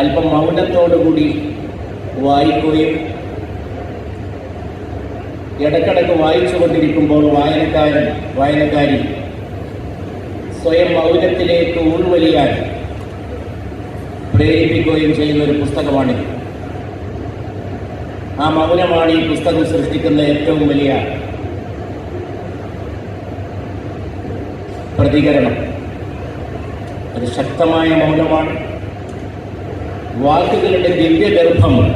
അല്പം മൗനത്തോടുകൂടി വായിക്കുകയും ഇടക്കിടക്ക് വായിച്ചുകൊണ്ടിരിക്കുമ്പോൾ വായനക്കാരൻ വായനക്കാരി സ്വയം മൗനത്തിലേക്ക് ഉൾവലിയാൻ പ്രേരിപ്പിക്കുകയും ചെയ്യുന്ന ഒരു പുസ്തകമാണിത് ആ മൗനമാണ് ഈ പുസ്തകം സൃഷ്ടിക്കുന്ന ഏറ്റവും വലിയ പ്രതികരണം. അത് ശക്തമായ മൗനമാണ്. വാക്കുകളുടെ ദിവ്യഗർഭം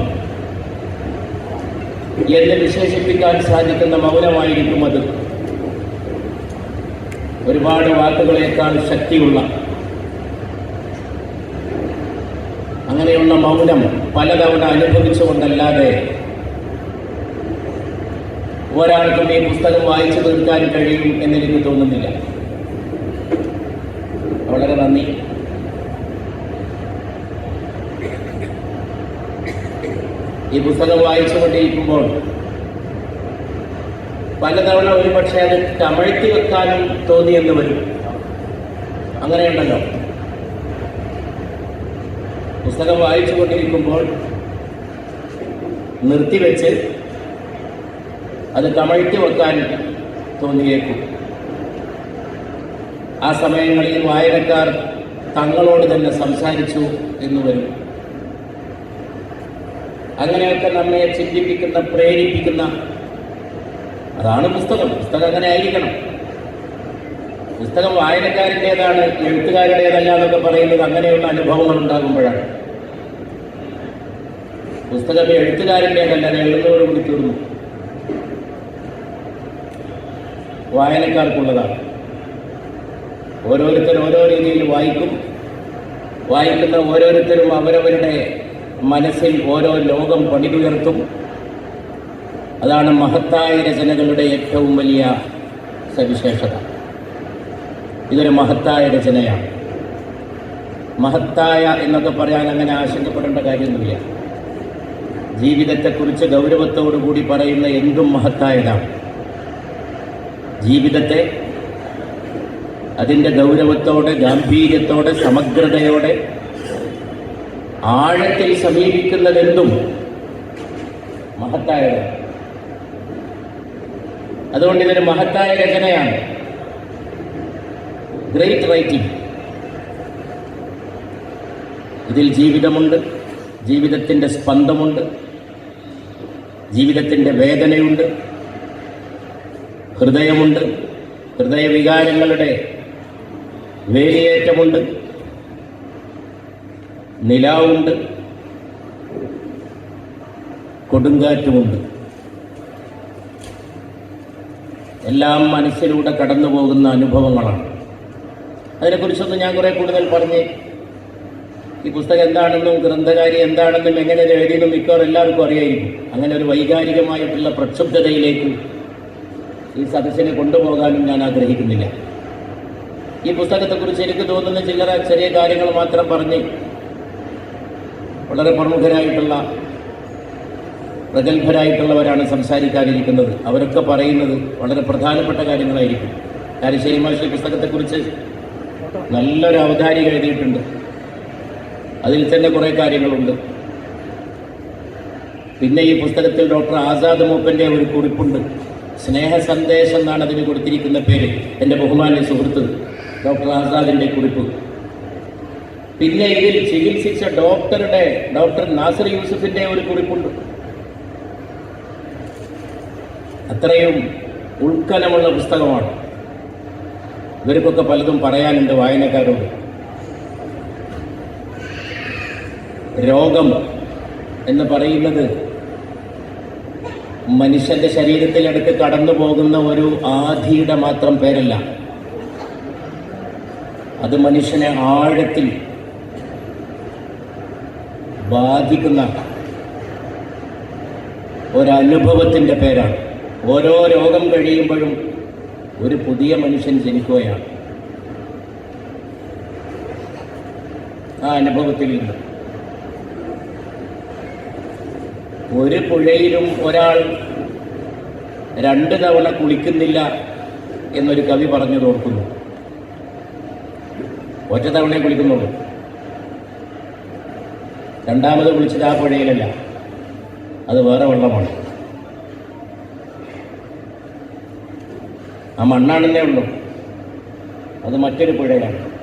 എന്ന് വിശേഷിപ്പിക്കാൻ സാധിക്കുന്ന മൗനമായിരിക്കും അത്. ഒരുപാട് വാക്കുകളേക്കാൾ ശക്തിയുള്ള അങ്ങനെയുള്ള മൗനം പലതവണ അനുഭവിച്ചുകൊണ്ടല്ലാതെ ഒരാൾക്കും ഈ പുസ്തകം വായിച്ചു തീർക്കാൻ കഴിയും എന്നെനിക്ക് തോന്നുന്നില്ല. വളരെ നന്ദി. ഈ പുസ്തകം വായിച്ചുകൊണ്ടിരിക്കുമ്പോൾ പലതവണ ഒരു പക്ഷേ അത് കമഴ്ത്തി വെക്കാനും തോന്നിയെന്ന് വരും. അങ്ങനെയുണ്ടല്ലോ. പുസ്തകം വായിച്ചുകൊണ്ടിരിക്കുമ്പോൾ നിർത്തിവെച്ച് അത് കമഴ്ത്തി വെക്കാൻ തോന്നിയേക്കും. ആ സമയങ്ങളിൽ വായനക്കാർ തങ്ങളോട് തന്നെ സംസാരിച്ചു എന്ന് വരും. അങ്ങനെയൊക്കെ നമ്മെ ചിന്തിപ്പിക്കുന്ന പ്രേരിപ്പിക്കുന്ന അതാണ് പുസ്തകം. പുസ്തകം അങ്ങനെ ആയിരിക്കണം. പുസ്തകം വായനക്കാരന്റെതാണ് എഴുത്തുകാരുടേതല്ല എന്നൊക്കെ പറയുന്നത് അങ്ങനെയുള്ള അനുഭവങ്ങൾ ഉണ്ടാകുമ്പോഴാണ്. പുസ്തകം എഴുത്തുകാരന്റേതല്ല അത് എഴുതുന്നതോടുകൂടി തീർന്നു വായനക്കാർക്കുള്ളതാണ്. ഓരോരുത്തർ ഓരോ രീതിയിൽ വായിക്കും. വായിക്കുന്ന ഓരോരുത്തരും അവരവരുടെ മനസ്സിൽ ഓരോ ലോകം പണിതുയർത്തും. അതാണ് മഹത്തായ രചനകളുടെ ഏറ്റവും വലിയ സവിശേഷത. ഇതൊരു മഹത്തായ രചനയാണ്. മഹത്തായ എന്നൊക്കെ പറയാൻ അങ്ങനെ ആശങ്കപ്പെടേണ്ട കാര്യമൊന്നുമില്ല. ജീവിതത്തെക്കുറിച്ച് ഗൗരവത്തോടു കൂടി പറയുന്ന എന്തും മഹത്തായതാണ്. ജീവിതത്തെ അതിന്റെ ഗൗരവത്തോടെ ഗാംഭീര്യത്തോടെ സമഗ്രതയോടെ ആഴത്തിൽ സമീപിക്കുന്നതെന്തും മഹത്തായതാണ് അതുകൊണ്ട് ഇതൊരു മഹത്തായ രചനയാണ്. ഗ്രേറ്റ് റൈറ്റിംഗ് ഇതിൽ ജീവിതമുണ്ട് ജീവിതത്തിന്റെ സ്പന്ദമുണ്ട് ജീവിതത്തിന്റെ വേദനയുണ്ട് ഹൃദയമുണ്ട് ഹൃദയവികാരങ്ങളുടെ വേലിയേറ്റമുണ്ട്. നിലാവുണ്ട്. കൊടുങ്കാറ്റുമുണ്ട്. എല്ലാം മനസ്സിലൂടെ കടന്നു പോകുന്ന അനുഭവങ്ങളാണ്. അതിനെക്കുറിച്ചൊന്നും ഞാൻ കുറേ കൂടുതൽ പറഞ്ഞ് ഈ പുസ്തകം എന്താണെന്നും ഗ്രന്ഥകാരി എന്താണെന്നും എങ്ങനെ എഴുതിയെന്നും മിക്കവാറും എല്ലാവർക്കും അറിയായിരിക്കും. അങ്ങനെ ഒരു വൈകാരികമായിട്ടുള്ള പ്രക്ഷുബ്ധതയിലേക്ക് ഈ സദസ്സിനെ കൊണ്ടുപോകാനും ഞാൻ ആഗ്രഹിക്കുന്നില്ല. ഈ പുസ്തകത്തെക്കുറിച്ച് എനിക്ക് തോന്നുന്ന ചില്ലറ ചെറിയ കാര്യങ്ങൾ മാത്രം പറഞ്ഞ് വളരെ പ്രമുഖരായിട്ടുള്ള പ്രഗത്ഭരായിട്ടുള്ളവരാണ് സംസാരിക്കാനിരിക്കുന്നത്. അവരൊക്കെ പറയുന്നത് വളരെ പ്രധാനപ്പെട്ട കാര്യങ്ങളായിരിക്കും. കാരശ്ശേരി മാഷി പുസ്തകത്തെക്കുറിച്ച് നല്ലൊരു അവതാരിക എഴുതിയിട്ടുണ്ട്. അതിൽ തന്നെ കുറേ കാര്യങ്ങളുണ്ട്. പിന്നെ ഈ പുസ്തകത്തിൽ ഡോക്ടർ ആസാദ് മൂപ്പന്റെ ഒരു കുറിപ്പുണ്ട്. സ്നേഹ സന്ദേശം എന്നാണ് അതിന് കൊടുത്തിരിക്കുന്ന പേര്. എന്റെ ബഹുമാന്യ സുഹൃത്ത് ഡോക്ടർ ആസാദിന്റെ കുറിപ്പ്. പിന്നെ ഇതിൽ ചികിത്സിച്ച ഡോക്ടറുടെ ഡോക്ടർ നാസർ യൂസഫിന്റെ ഒരു കുറിപ്പുണ്ട്. അത്രയും ഉൾക്കലമുള്ള പുസ്തകമാണ്. ഇവർക്കൊക്കെ പലതും പറയാനുണ്ട് വായനക്കാരോട്. രോഗം എന്ന് പറയുന്നത് മനുഷ്യന്റെ ശരീരത്തിലെടുത്ത് കടന്നു പോകുന്ന ഒരു ആധിയുടെ മാത്രം പേരല്ല. അത് മനുഷ്യനെ ആഴത്തിൽ ബാധിക്കുന്ന ഒരനുഭവത്തിന്റെ പേരാണ്. ഓരോ രോഗം കഴിയുമ്പോഴും ഒരു പുതിയ മനുഷ്യൻ ജനിക്കുകയാണ്. ആ അനുഭവത്തിൽ നിന്ന്. ഒരു പുഴയിലും ഒരാൾ രണ്ട് തവണ കുളിക്കുന്നില്ല എന്നൊരു കവി പറഞ്ഞു ഓർക്കുന്നു. ഒറ്റ തവണയെ കുളിക്കുന്നുള്ളൂ. രണ്ടാമത് കുളിച്ചിട്ട് ആ പുഴയിലല്ല. അത് വേറെ വെള്ളമാണ്. ആ മണ്ണാണെന്നേ ഉള്ളൂ. അത് മറ്റൊരു പുഴയാണ്